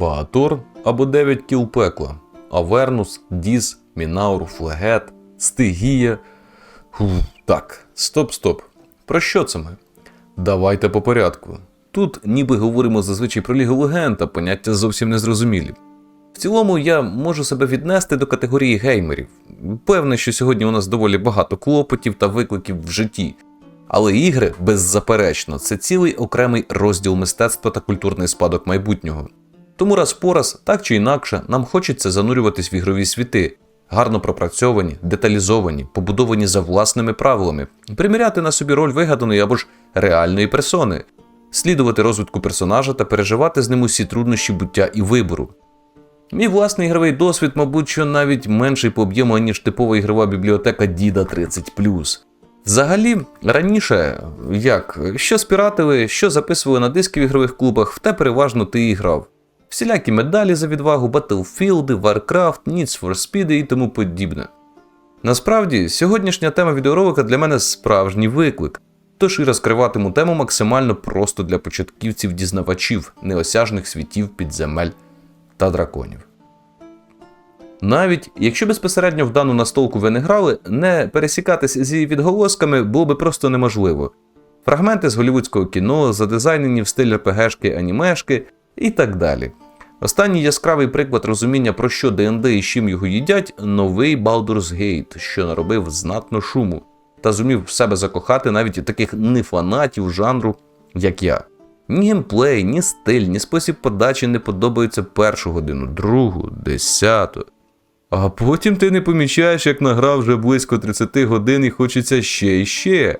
Баатор або 9 кіл пекла, Авернус, Діз, Мінаур, Флегет, Стигія. Фу, так, стоп, стоп. Про що це ми? Давайте по порядку. Тут ніби говоримо зазвичай про Лігу Легенд, а поняття зовсім незрозумілі. В цілому я можу себе віднести до категорії геймерів. Певне, що сьогодні у нас доволі багато клопотів та викликів в житті. Але ігри, беззаперечно, це цілий окремий розділ мистецтва та культурний спадок майбутнього. Тому раз по раз, так чи інакше, нам хочеться занурюватись в ігрові світи, гарно пропрацьовані, деталізовані, побудовані за власними правилами, приміряти на собі роль вигаданої або ж реальної персони, слідувати розвитку персонажа та переживати з ним усі труднощі буття і вибору. Мій власний ігровий досвід, мабуть, що навіть менший по об'єму, ніж типова ігрова бібліотека Діда 30. Взагалі, раніше, як, що спіратили, що записували на диски в ігрових клубах, в те переважно ти і грав. Всілякі медалі за відвагу, Battlefield, Warcraft, Needs for Speed і тому подібне. Насправді, сьогоднішня тема відеоролика для мене справжній виклик, тож і розкриватиму тему максимально просто для початківців-дізнавачів неосяжних світів підземель та драконів. Навіть якщо безпосередньо в дану настолку ви не грали, не пересікатись з її відголосками було би просто неможливо. Фрагменти з голівудського кіно, задизайнені в стиль РПГшки, анімешки і так далі. Останній яскравий приклад розуміння, про що ДНД і чим його їдять, новий Baldur's Gate, що наробив знатно шуму, та зумів в себе закохати навіть таких нефанатів жанру, як я. Ні геймплей, ні стиль, ні спосіб подачі не подобаються першу годину, другу, десяту. А потім ти не помічаєш, як награв вже близько 30 годин і хочеться ще і ще.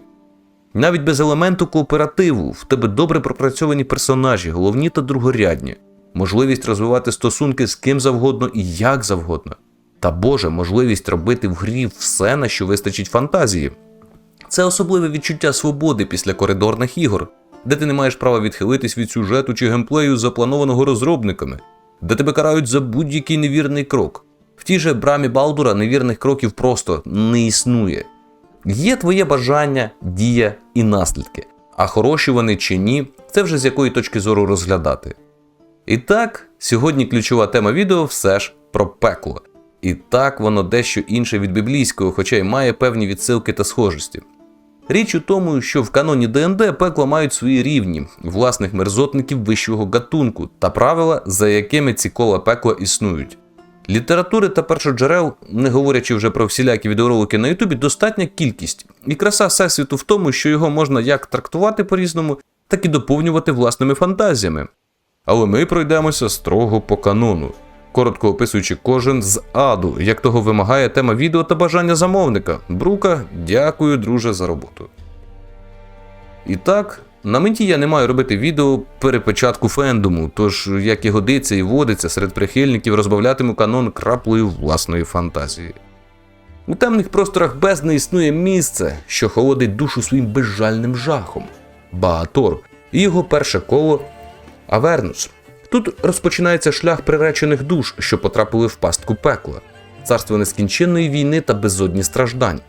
Навіть без елементу кооперативу в тебе добре пропрацьовані персонажі, головні та другорядні, можливість розвивати стосунки з ким завгодно і як завгодно. Та Боже, можливість робити в грі все, на що вистачить фантазії. Це особливе відчуття свободи після коридорних ігор, де ти не маєш права відхилитись від сюжету чи геймплею, запланованого розробниками, де тебе карають за будь-який невірний крок. В тій же брамі Балдура невірних кроків просто не існує. Є твоє бажання, дія і наслідки, а хороші вони чи ні, це вже з якої точки зору розглядати. І так, сьогодні ключова тема відео все ж про пекло. І так воно дещо інше від біблійського, хоча й має певні відсилки та схожості. Річ у тому, що в каноні ДНД пекла мають свої рівні, власних мерзотників вищого гатунку та правила, за якими ці кола пекла існують. Літератури та першоджерел, не говорячи вже про всілякі відеоролики на Ютубі, достатня кількість, і краса всесвіту в тому, що його можна як трактувати по-різному, так і доповнювати власними фантазіями. Але ми пройдемося строго по канону, коротко описуючи кожен з аду, як того вимагає тема відео та бажання замовника. Брука, дякую, друже, за роботу. І так, на меті я не маю робити відео перепочатку фендому, тож, як і годиться і водиться серед прихильників, розбавлятиму канон краплею власної фантазії. У темних просторах бездни існує місце, що холодить душу своїм безжальним жахом Баатор і його перше коло Авернус. Тут розпочинається шлях приречених душ, що потрапили в пастку пекла, царство нескінченної війни та безодні страждань.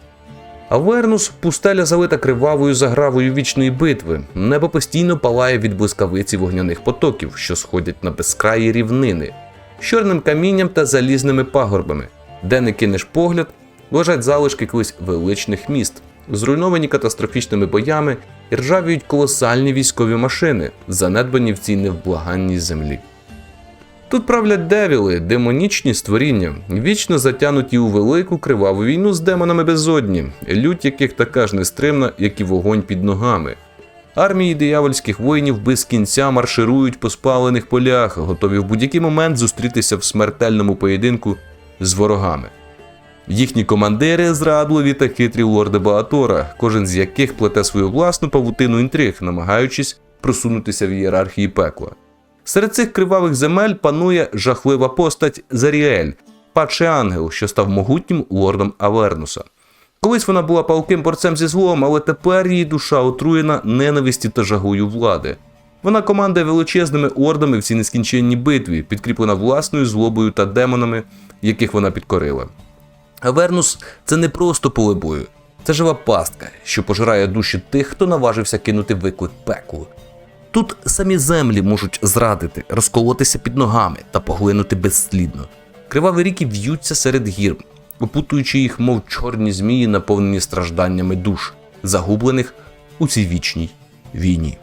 Авернус пустеля залита кривавою загравою вічної битви. Небо постійно палає від блискавиці вогняних потоків, що сходять на безкраї рівнини, чорним камінням та залізними пагорбами, де не кинеш погляд, лежать залишки колись величних міст, зруйновані катастрофічними боями і ржавіють колосальні військові машини, занедбані в цій невблаганній землі. Тут правлять девіли, демонічні створіння, вічно затянуті у велику криваву війну з демонами безодні, лють яких така ж нестримна, як і вогонь під ногами. Армії диявольських воїнів без кінця марширують по спалених полях, готові в будь-який момент зустрітися в смертельному поєдинку з ворогами. Їхні командири зрадливі та хитрі лорди Баатора, кожен з яких плете свою власну павутину інтриг, намагаючись просунутися в ієрархії пекла. Серед цих кривавих земель панує жахлива постать Заріель, падший ангел, що став могутнім лордом Авернуса. Колись вона була палким борцем зі злом, але тепер її душа отруєна ненависті та жагою влади. Вона командує величезними ордами в цій нескінченній битві, підкріплена власною злобою та демонами, яких вона підкорила. Авернус це не просто поле бою, це жива пастка, що пожирає душі тих, хто наважився кинути виклик пеклу. Тут самі землі можуть зрадити, розколотися під ногами та поглинути безслідно. Криваві ріки в'ються серед гір, опутуючи їх, мов чорні змії, наповнені стражданнями душ, загублених у цій вічній війні.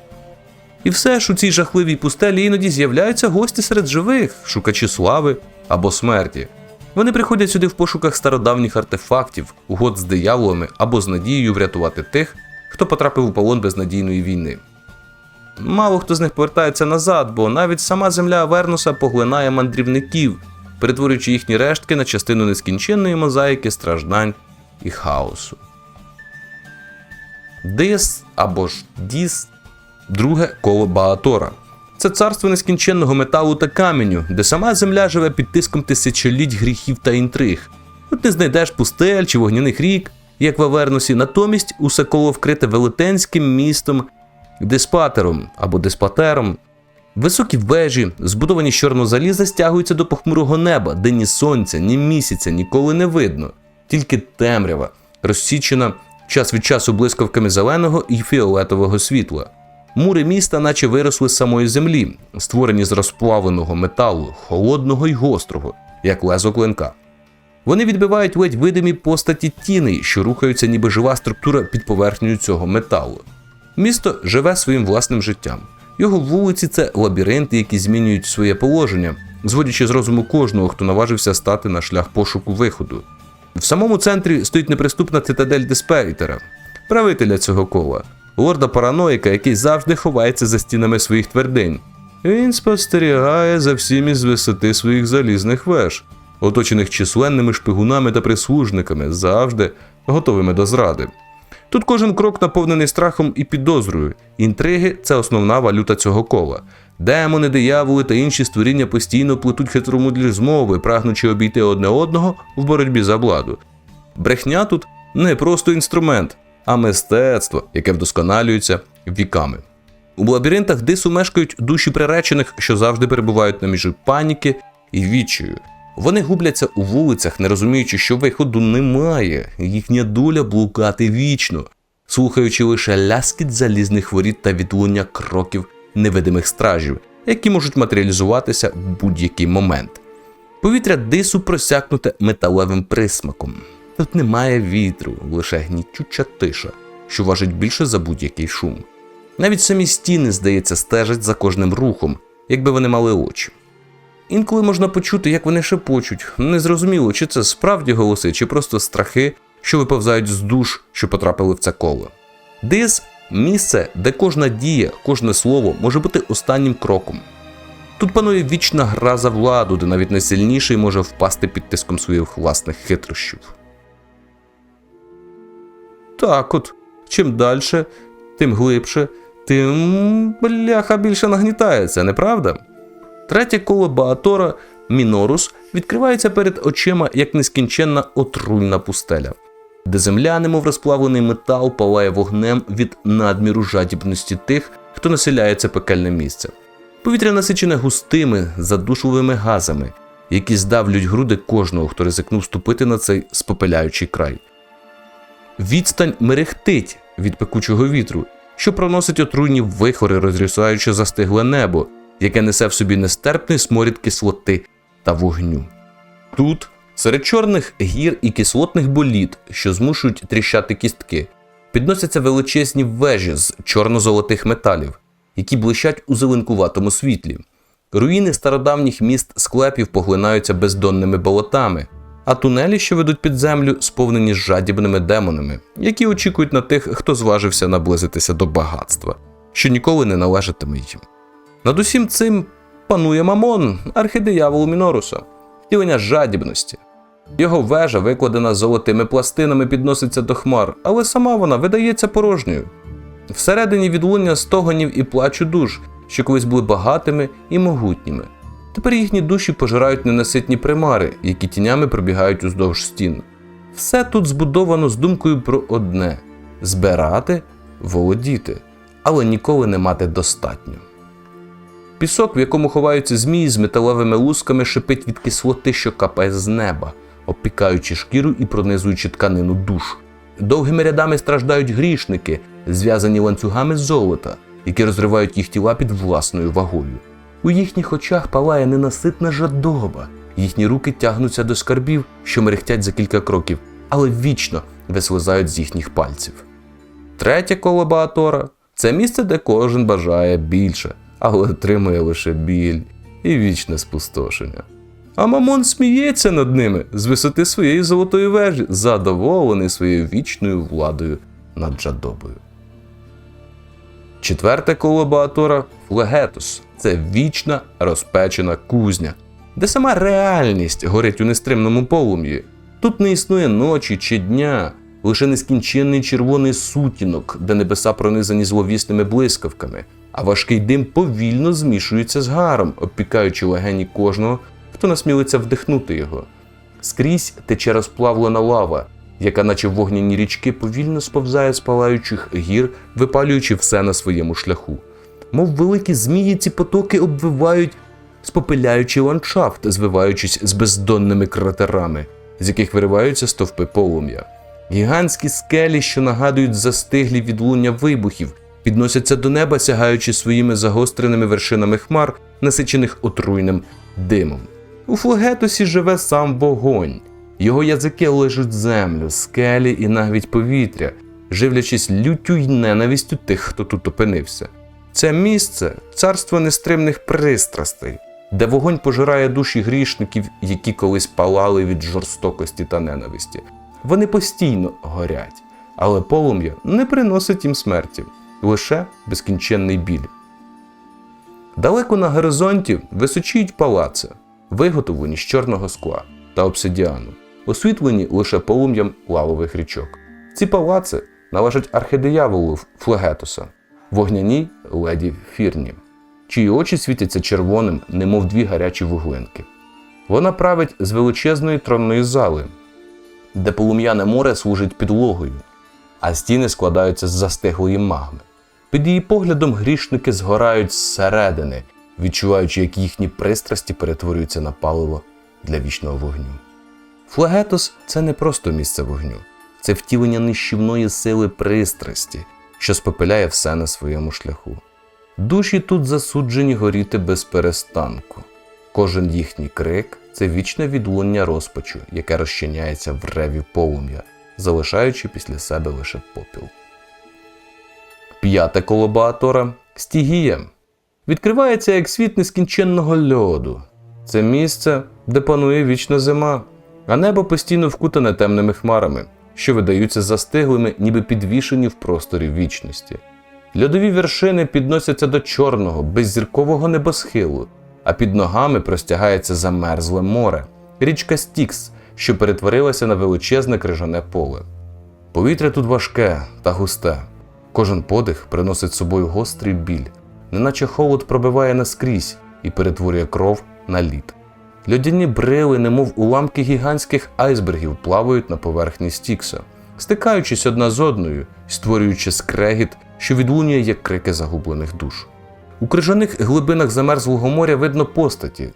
І все ж у цій жахливій пустелі іноді з'являються гості серед живих, шукачі слави або смерті. Вони приходять сюди в пошуках стародавніх артефактів, угод з дияволами або з надією врятувати тих, хто потрапив у полон безнадійної війни. Мало хто з них повертається назад, бо навіть сама земля Авернуса поглинає мандрівників, перетворюючи їхні рештки на частину нескінченної мозаїки страждань і хаосу. Дис або ж Діс друге коло Баатора. Це царство нескінченного металу та каменю, де сама земля живе під тиском тисячоліть гріхів та інтриг. Тут не знайдеш пустель чи вогняних рік, як в Авернусі, натомість усе коло вкрите велетенським містом диспатером або диспатером. Високі вежі, збудовані з чорного заліза, стягуються до похмурого неба, де ні сонця, ні місяця ніколи не видно, тільки темрява, розсічена час від часу блискавками зеленого і фіолетового світла. Мури міста, наче виросли з самої землі, створені з розплавленого металу, холодного й гострого, як лезо клинка. Вони відбивають ледь видимі постаті тіней, що рухаються, ніби жива структура під поверхнею цього металу. Місто живе своїм власним життям. Його вулиці це лабіринти, які змінюють своє положення, зводячи з розуму кожного, хто наважився стати на шлях пошуку виходу. В самому центрі стоїть неприступна цитадель Деспейтера, правителя цього кола, лорда параноїка, який завжди ховається за стінами своїх твердинь. Він спостерігає за всім із висоти своїх залізних веж, оточених численними шпигунами та прислужниками, завжди готовими до зради. Тут кожен крок наповнений страхом і підозрою. Інтриги це основна валюта цього кола. Демони, дияволи та інші створіння постійно плетуть хитромудрі змови, прагнучи обійти одне одного в боротьбі за владу. Брехня тут не просто інструмент, а мистецтво, яке вдосконалюється віками. У лабіринтах дису мешкають душі приречених, що завжди перебувають на межі паніки і відчаю. Вони губляться у вулицях, не розуміючи, що виходу немає, їхня доля блукати вічно, слухаючи лише ляскіт залізних воріт та відлуння кроків невидимих стражів, які можуть матеріалізуватися в будь-який момент. Повітря дису просякнуте металевим присмаком. Тут немає вітру, лише гнітюча тиша, що важить більше за будь-який шум. Навіть самі стіни, здається, стежать за кожним рухом, якби вони мали очі. Інколи можна почути, як вони шепочуть. Незрозуміло, чи це справді голоси, чи просто страхи, що виповзають з душ, що потрапили в це коло. Дис місце, де кожна дія, кожне слово може бути останнім кроком. Тут панує вічна гра за владу, де навіть найсильніший може впасти під тиском своїх власних хитрощів. Так от, чим далі, тим глибше, тим бляха більше нагнітається, неправда? Третє коло Баатора Мінорус відкривається перед очима як нескінченна отруйна пустеля, де земля, немов розплавлений метал, палає вогнем від надміру жадібності тих, хто населяє це пекельне місце. Повітря насичене густими, задушливими газами, які здавлюють груди кожного, хто ризикнув ступити на цей спопеляючий край. Відстань мерехтить від пекучого вітру, що проносить отруйні вихори, розрісаючи застигле небо, яке несе в собі нестерпний сморід кислоти та вогню. Тут, серед чорних гір і кислотних боліт, що змушують тріщати кістки, підносяться величезні вежі з чорно-золотих металів, які блищать у зеленкуватому світлі. Руїни стародавніх міст склепів поглинаються бездонними болотами, а тунелі, що ведуть під землю, сповнені жадібними демонами, які очікують на тих, хто зважився наблизитися до багатства, що ніколи не належатиме їм. Над усім цим панує Мамон, архидиявол Міноруса, втілення жадібності. Його вежа, викладена золотими пластинами, підноситься до хмар, але сама вона видається порожньою. Всередині відлуння стогонів і плачу душ, що колись були багатими і могутніми. Тепер їхні душі пожирають ненаситні примари, які тінями пробігають уздовж стін. Все тут збудовано з думкою про одне збирати, володіти, але ніколи не мати достатньо. Пісок, в якому ховаються змії з металевими лусками, шипить від кислоти, що капає з неба, обпікаючи шкіру і пронизуючи тканину душ. Довгими рядами страждають грішники, зв'язані ланцюгами золота, які розривають їх тіла під власною вагою. У їхніх очах палає ненаситна жадоба, їхні руки тягнуться до скарбів, що мерехтять за кілька кроків, але вічно вислизають з їхніх пальців. Третє коло Баатора це місце, де кожен бажає більше, але отримує лише біль і вічне спустошення. А Мамон сміється над ними з висоти своєї золотої вежі, задоволений своєю вічною владою над жадобою. Четверте коло Баатора Флегетус це вічна розпечена кузня, де сама реальність горить у нестримному полум'ї. Тут не існує ночі чи дня, лише нескінченний червоний сутінок, де небеса пронизані зловісними блискавками, а важкий дим повільно змішується з гаром, обпікаючи легені кожного, хто насмілиться вдихнути його. Скрізь тече розплавлена лава, яка, наче вогняні річки, повільно сповзає з палаючих гір, випалюючи все на своєму шляху. Мов великі змії, ці потоки обвивають, спопиляючи ландшафт, звиваючись з бездонними кратерами, з яких вириваються стовпи полум'я. Гігантські скелі, що нагадують застиглі відлуння вибухів, підносяться до неба, сягаючи своїми загостреними вершинами хмар, насичених отруйним димом. У Флогетосі живе сам вогонь. Його язики лежуть землю, скелі і навіть повітря, живлячись люттю й ненавистю тих, хто тут опинився. Це місце царство нестримних пристрастей, де вогонь пожирає душі грішників, які колись палали від жорстокості та ненависті. Вони постійно горять, але полум'я не приносить їм смерті, лише безкінченний біль. Далеко на горизонті височіють палаци, виготовлені з чорного скла та обсидіану, освітлені лише полум'ям лавових річок. Ці палаци належать архидияволу Флегетоса, вогняній леді Фірні, чиї очі світяться червоним, немов дві гарячі вуглинки. Вона править з величезної тронної зали, де полум'яне море служить підлогою, а стіни складаються з застиглої магми. Під її поглядом грішники згорають зсередини, відчуваючи, як їхні пристрасті перетворюються на паливо для вічного вогню. Флагетос це не просто місце вогню, це втілення нищівної сили пристрасті, що спопиляє все на своєму шляху. Душі тут засуджені горіти без перестанку. Кожен їхній крик це вічне відлуння розпачу, яке розчиняється в реві полум'я, залишаючи після себе лише попіл. П'яте коло Баатора Стігія відкривається як світ нескінченного льоду. Це місце, де панує вічна зима, а небо постійно вкутане темними хмарами, що видаються застиглими, ніби підвішені в просторі вічності. Льодові вершини підносяться до чорного, беззіркового небосхилу, а під ногами простягається замерзле море, річка Стікс, що перетворилася на величезне крижане поле. Повітря тут важке та густе. Кожен подих приносить з собою гострий біль, неначе холод пробиває наскрізь і перетворює кров на лід. Льодяні брили, немов уламки гігантських айсбергів, плавають на поверхні Стікса, стикаючись одна з одною і створюючи скрегіт, що відлунює як крики загублених душ. У крижаних глибинах замерзлого моря видно постаті.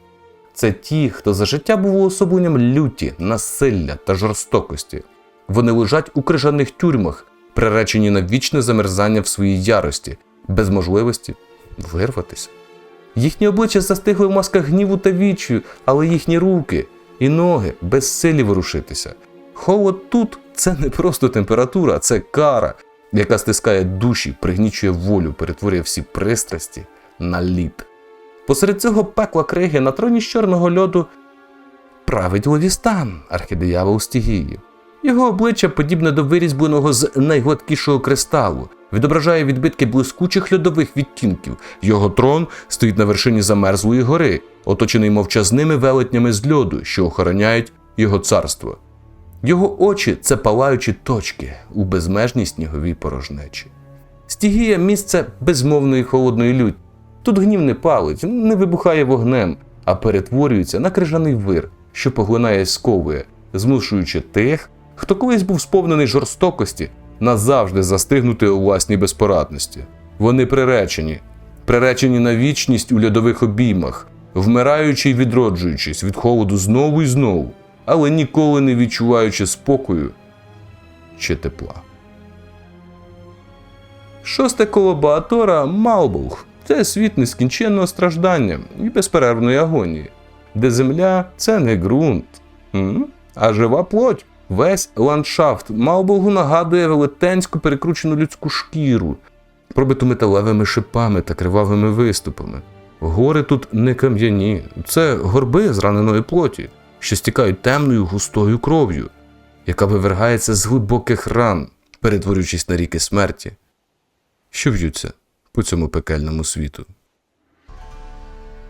Це ті, хто за життя був уособленням люті, насилля та жорстокості. Вони лежать у крижаних тюрмах, приречені на вічне замерзання в своїй ярості, без можливості вирватися. Їхні обличчя застигли в масках гніву та вічію, але їхні руки і ноги безсилі ворушитися. Холод тут це не просто температура, це кара, яка стискає душі, пригнічує волю, перетворює всі пристрасті на лід. Посеред цього пекла криги на троні з чорного льоду править Ловістан, архідиявол стігії. Його обличчя, подібне до вирізбленого з найгладкішого кристалу, відображає відбитки блискучих льодових відтінків. Його трон стоїть на вершині замерзлої гори, оточений мовчазними велетнями з льоду, що охороняють його царство. Його очі це палаючі точки у безмежній сніговій порожнечі. Стігія місце безмовної холодної люті. Тут гнів не палить, не вибухає вогнем, а перетворюється на крижаний вир, що поглинає сковує, змушуючи тих, хто колись був сповнений жорстокості, назавжди застигнути у власній безпорадності. Вони приречені, приречені на вічність у льодових обіймах, вмираючи й відроджуючись від холоду знову і знову, але ніколи не відчуваючи спокою чи тепла. Шосте коло Баатора Малбулг це світ нескінченного страждання і безперервної агонії, де земля це не ґрунт, а жива плоть. Весь ландшафт Малбулгу нагадує велетенську перекручену людську шкіру, пробиту металевими шипами та кривавими виступами. Гори тут не кам'яні, це горби зраненої плоті, що стікають темною густою кров'ю, яка вивергається з глибоких ран, перетворюючись на ріки смерті, що в'ються по цьому пекельному світу.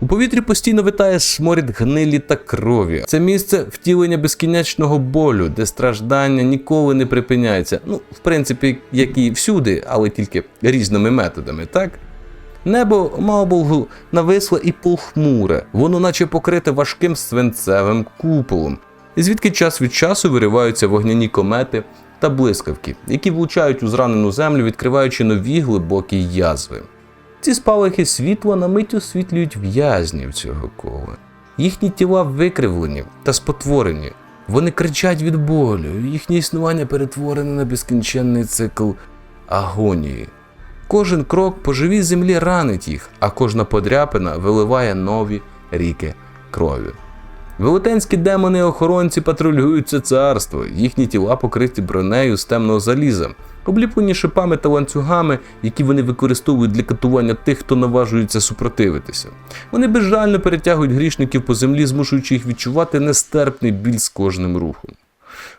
У повітрі постійно витає сморід гнилі та крові. Це місце втілення безкінечного болю, де страждання ніколи не припиняється. Ну, в принципі, як і всюди, але тільки різними методами, так? Небо Малбулгу нависле і похмуре, воно наче покрите важким свинцевим куполом, звідки час від часу вириваються вогняні комети та блискавки, які влучають у зранену землю, відкриваючи нові глибокі язви. Ці спалахи світла на мить освітлюють в'язнів цього кола. Їхні тіла викривлені та спотворені. Вони кричать від болю, їхнє існування перетворене на безкінченний цикл агонії. Кожен крок по живій землі ранить їх, а кожна подряпина виливає нові ріки крові. Велетенські демони-охоронці патрулюють це царство, їхні тіла покриті бронею з темного заліза, обліплені шипами та ланцюгами, які вони використовують для катування тих, хто наважується супротивитися. Вони безжально перетягують грішників по землі, змушуючи їх відчувати нестерпний біль з кожним рухом.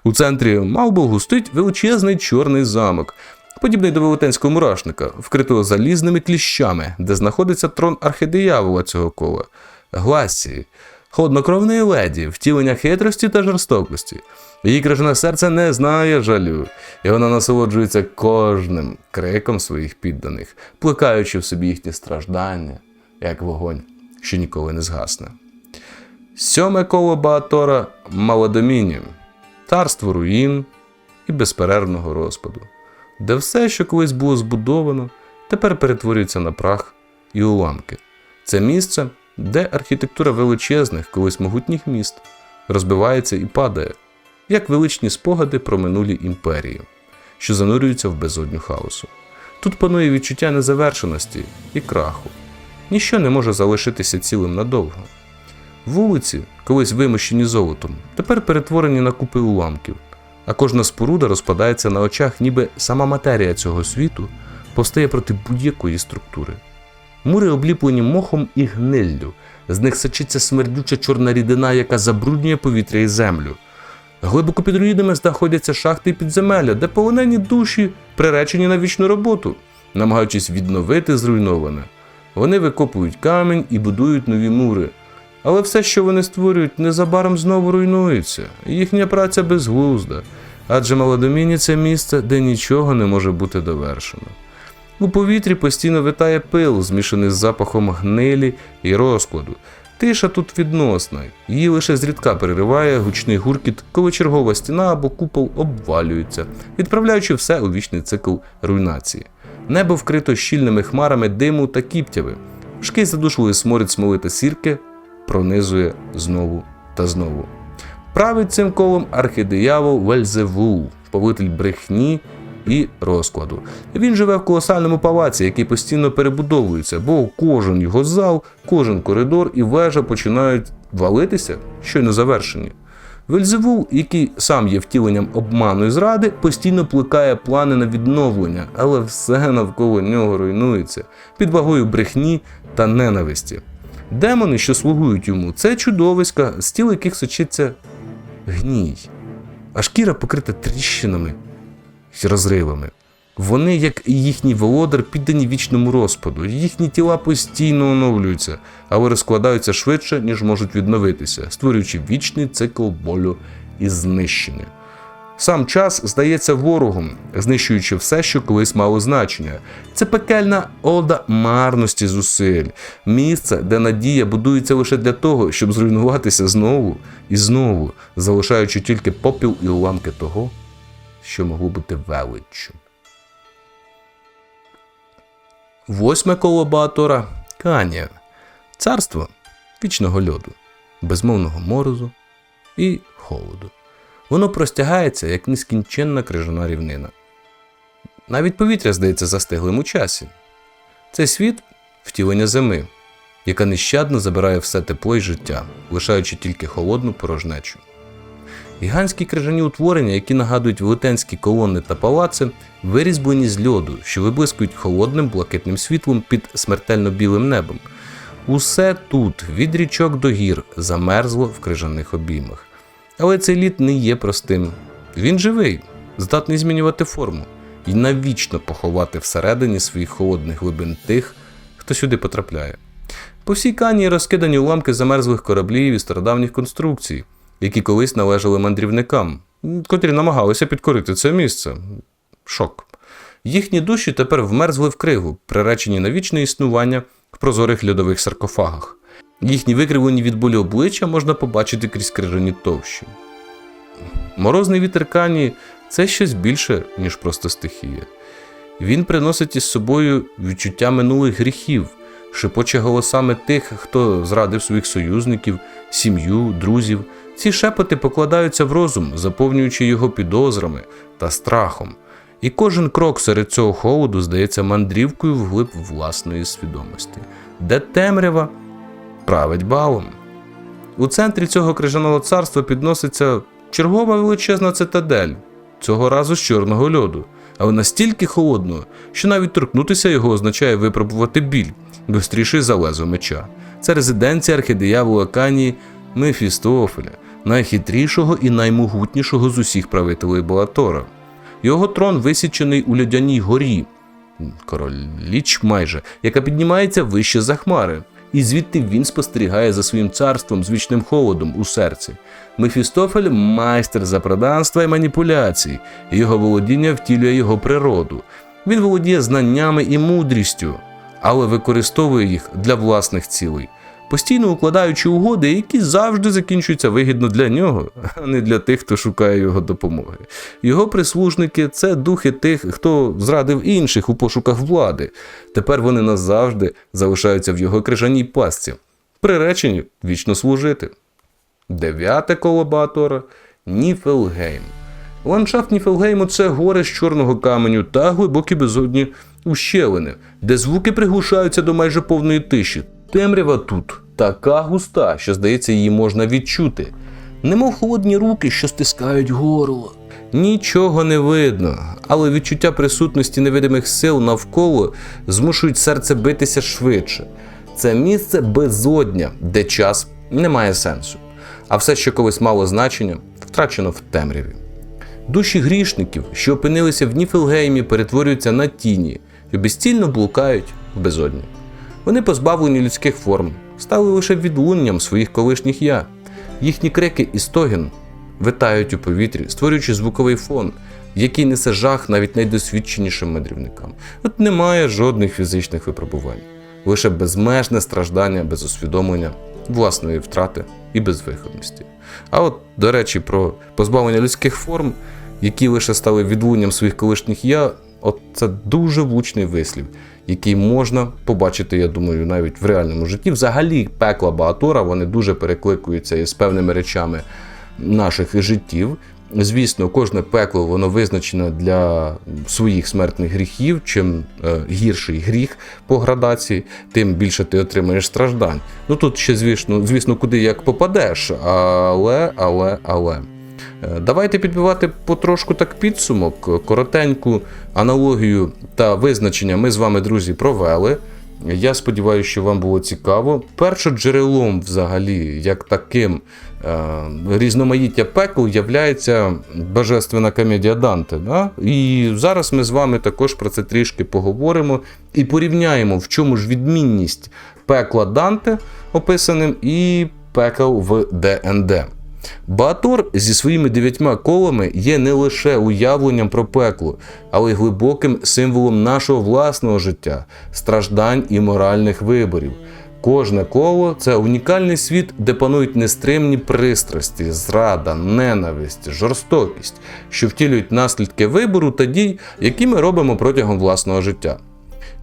У центрі Малболгу стоїть величезний чорний замок, подібний до велетенського мурашника, вкритого залізними кліщами, де знаходиться трон архидиявола цього кола Гласії, холоднокровної леді, втілення хитрості та жорстокості. Її крижане серце не знає жалю, і вона насолоджується кожним криком своїх підданих, плекаючи в собі їхні страждання, як вогонь, що ніколи не згасне. Сьоме коло Баатора Маладомінію, царство руїн і безперервного розпаду, де все, що колись було збудовано, тепер перетворюється на прах і уламки. Це місце, де архітектура величезних, колись могутніх міст розбивається і падає, як величні спогади про минулі імперії, що занурюються в безодню хаосу. Тут панує відчуття незавершеності і краху. Ніщо не може залишитися цілим надовго. Вулиці, колись вимощені золотом, тепер перетворені на купи уламків, а кожна споруда розпадається на очах, ніби сама матерія цього світу повстає проти будь-якої структури. Мури обліплені мохом і гниллю, з них сочиться смердюча чорна рідина, яка забруднює повітря і землю. Глибоко під руїнами знаходяться шахти і підземелля, де полонені душі приречені на вічну роботу, намагаючись відновити зруйноване. Вони викопують камінь і будують нові мури. Але все, що вони створюють, незабаром знову руйнується. Їхня праця безглузда, адже Маладоміні це місце, де нічого не може бути довершено. У повітрі постійно витає пил, змішаний з запахом гнилі і розкладу. Тиша тут відносна, її лише зрідка перериває гучний гуркіт, коли чергова стіна або купол обвалюється, відправляючи все у вічний цикл руйнації. Небо вкрито щільними хмарами диму та кіптяви. Важкий задушливий сморід смоли та сірки пронизує знову та знову. Править цим колом архидиявол Вельзевул, повитель брехні і розкладу. Він живе в колосальному палаці, який постійно перебудовується, бо кожен його зал, кожен коридор і вежа починають валитися, щойно завершені. Вельзевул, який сам є втіленням обману і зради, постійно плекає плани на відновлення, але все навколо нього руйнується під вагою брехні та ненависті. Демони, що слугують йому, це чудовиська, з тіл яких сочиться гній, а шкіра покрита тріщинами й розривами. Вони, як і їхній володар, піддані вічному розпаду. Їхні тіла постійно оновлюються, але розкладаються швидше, ніж можуть відновитися, створюючи вічний цикл болю і знищення. Сам час здається ворогом, знищуючи все, що колись мало значення. Це пекельна ода марності зусиль, місце, де надія будується лише для того, щоб зруйнуватися знову і знову, залишаючи тільки попіл і уламки того, що могло бути величчю. Восьме коло Баатора Канія. Царство вічного льоду, безмовного морозу і холоду. Воно простягається, як нескінченна крижана рівнина. Навіть повітря здається застиглим у часі. Цей світ втілення зими, яка нещадно забирає все тепло й життя, лишаючи тільки холодну порожнечу. Гігантські крижані утворення, які нагадують велетенські колони та палаци, вирізблені з льоду, що виблискують холодним блакитним світлом під смертельно білим небом. Усе тут, від річок до гір, замерзло в крижаних обіймах. Але цей лід не є простим. Він живий, здатний змінювати форму і навічно поховати всередині своїх холодних глибин тих, хто сюди потрапляє. По всій кані розкидані уламки замерзлих кораблів і стародавніх конструкцій, які колись належали мандрівникам, котрі намагалися підкорити це місце. Шок. Їхні душі тепер вмерзли в кригу, приречені на вічне існування в прозорих льодових саркофагах. Їхні викривлені від болі обличчя можна побачити крізь крижані товщі. Морозний вітер Кані це щось більше, ніж просто стихія. Він приносить із собою відчуття минулих гріхів, шепоче голосами тих, хто зрадив своїх союзників, сім'ю, друзів. Ці шепоти покладаються в розум, заповнюючи його підозрами та страхом. І кожен крок серед цього холоду здається мандрівкою вглиб власної свідомості, де темрява править балом. У центрі цього крижаного царства підноситься чергова величезна цитадель, цього разу з чорного льоду, але настільки холодного, що навіть торкнутися його означає випробувати біль, гостріший за лезо меча. Це резиденція архидиявола Канії Мефістофеля, найхитрішого і наймогутнішого з усіх правителей Балатора. Його трон висічений у льодяній горі, короліч майже, яка піднімається вище за хмари, і звідти він спостерігає за своїм царством з вічним холодом у серці. Мефістофель майстер запроданства і маніпуляцій, його володіння втілює його природу. Він володіє знаннями і мудрістю, але використовує їх для власних цілей, постійно укладаючи угоди, які завжди закінчуються вигідно для нього, а не для тих, хто шукає його допомоги. Його прислужники це духи тих, хто зрадив інших у пошуках влади. Тепер вони назавжди залишаються в його крижаній пастці, приречені вічно служити. Дев'яте коло Баатора Ніфелгейм. Ландшафт Ніфелгейму це гори з чорного каменю та глибокі безодні ущелини, де звуки приглушаються до майже повної тиші. Темрява тут така густа, що, здається, її можна відчути. Немов холодні руки, що стискають горло. Нічого не видно, але відчуття присутності невидимих сил навколо змушують серце битися швидше. Це місце безодня, де час не має сенсу, а все, що колись мало значення, втрачено в темряві. Душі грішників, що опинилися в Ніфелгеймі, перетворюються на тіні і безцільно блукають в безодні. Вони позбавлені людських форм, стали лише відлунням своїх колишніх я. Їхні крики і стогін витають у повітрі, створюючи звуковий фон, який несе жах навіть найдосвідченішим мандрівникам. От немає жодних фізичних випробувань, лише безмежне страждання без усвідомлення, власної втрати і безвиходності. А от, до речі, про позбавлення людських форм, які лише стали відлунням своїх колишніх я, от це дуже влучний вислів, який можна побачити, я думаю, навіть в реальному житті. Взагалі, пекла Баатора, вони дуже перекликуються із певними речами наших життів. Звісно, кожне пекло воно визначено для своїх смертних гріхів. Чим е, гірший гріх по градації, тим більше ти отримаєш страждань. Ну тут ще, звісно, звісно, куди як попадеш, але, але, але. Е, Давайте підбивати потрошку так підсумок. Коротеньку аналогію та визначення ми з вами, друзі, провели. Я сподіваюся, що вам було цікаво. Першоджерелом, взагалі, як таким е, різноманіття пекл являється божественна комедія Данте. Да? І зараз ми з вами також про це трішки поговоримо і порівняємо, в чому ж відмінність пекла Данте описаним і пекел в ДНД. Баатор зі своїми дев'ятьма колами є не лише уявленням про пекло, але й глибоким символом нашого власного життя, страждань і моральних виборів. Кожне коло це унікальний світ, де панують нестримні пристрасті, зрада, ненависть, жорстокість, що втілюють наслідки вибору та дій, які ми робимо протягом власного життя.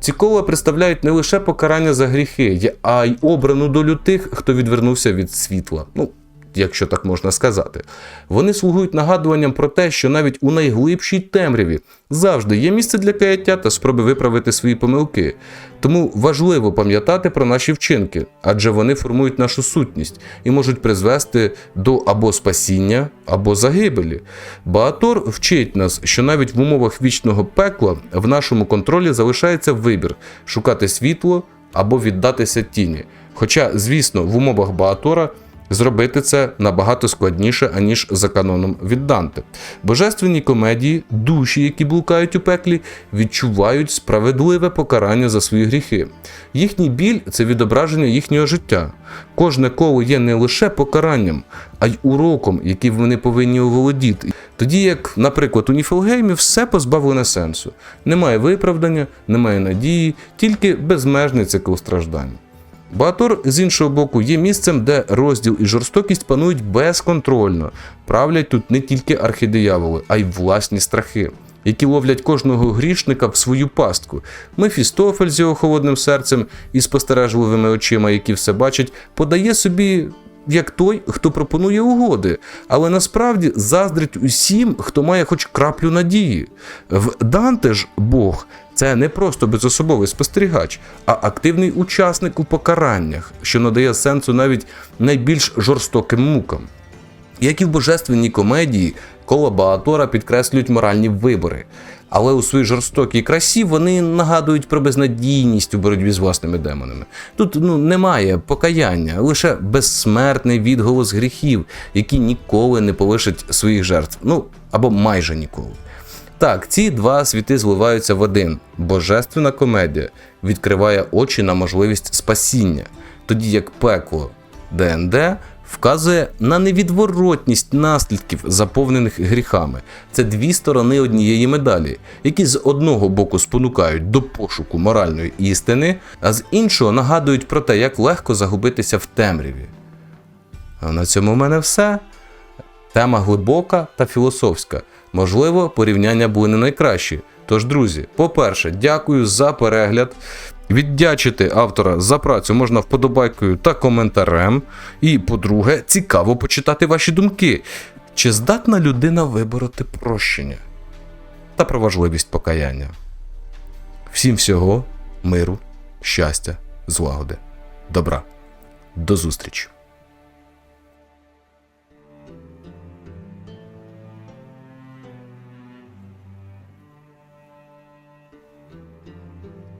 Ці кола представляють не лише покарання за гріхи, а й обрану долю тих, хто відвернувся від світла. Ну, якщо так можна сказати. Вони слугують нагадуванням про те, що навіть у найглибшій темряві завжди є місце для каяття та спроби виправити свої помилки. Тому важливо пам'ятати про наші вчинки, адже вони формують нашу сутність і можуть призвести до або спасіння, або загибелі. Баатор вчить нас, що навіть в умовах вічного пекла в нашому контролі залишається вибір шукати світло або віддатися тіні. Хоча, звісно, в умовах Баатора зробити це набагато складніше, аніж за каноном від Данте. Божественні комедії, душі, які блукають у пеклі, відчувають справедливе покарання за свої гріхи. Їхній біль це відображення їхнього життя. Кожне коло є не лише покаранням, а й уроком, який вони повинні оволодіти. Тоді як, наприклад, у Ніфелгеймі все позбавлене сенсу. Немає виправдання, немає надії, тільки безмежний цикл страждань. Баатор, з іншого боку, є місцем, де розділ і жорстокість панують безконтрольно. Правлять тут не тільки архідияволи, а й власні страхи, які ловлять кожного грішника в свою пастку. Мефістофель з його холодним серцем і спостережливими очима, які все бачать, подає собі. Як той, хто пропонує угоди, але насправді заздрить усім, хто має хоч краплю надії. В Данте ж Бог це не просто безособовий спостерігач, а активний учасник у покараннях, що надає сенсу навіть найбільш жорстоким мукам. Як і в божественній комедії, коло Баатора підкреслюють моральні вибори, але у своїй жорстокій красі вони нагадують про безнадійність у боротьбі з власними демонами. Тут ну немає покаяння, лише безсмертний відголос гріхів, які ніколи не полишать своїх жертв, ну або майже ніколи. Так, ці два світи зливаються в один. Божественна комедія відкриває очі на можливість спасіння, тоді як пекло ДНД вказує на невідворотність наслідків, заповнених гріхами. Це дві сторони однієї медалі, які з одного боку спонукають до пошуку моральної істини, а з іншого нагадують про те, як легко загубитися в темряві. А на цьому в мене все. Тема глибока та філософська. Можливо, порівняння були не найкращі. Тож, друзі, по-перше, дякую за перегляд. Віддячити автора за працю можна вподобайкою та коментарем. І, по-друге, цікаво почитати ваші думки. Чи здатна людина вибороти прощення та про важливість покаяння? Всім всього, миру, щастя, злагоди, добра. До зустрічі!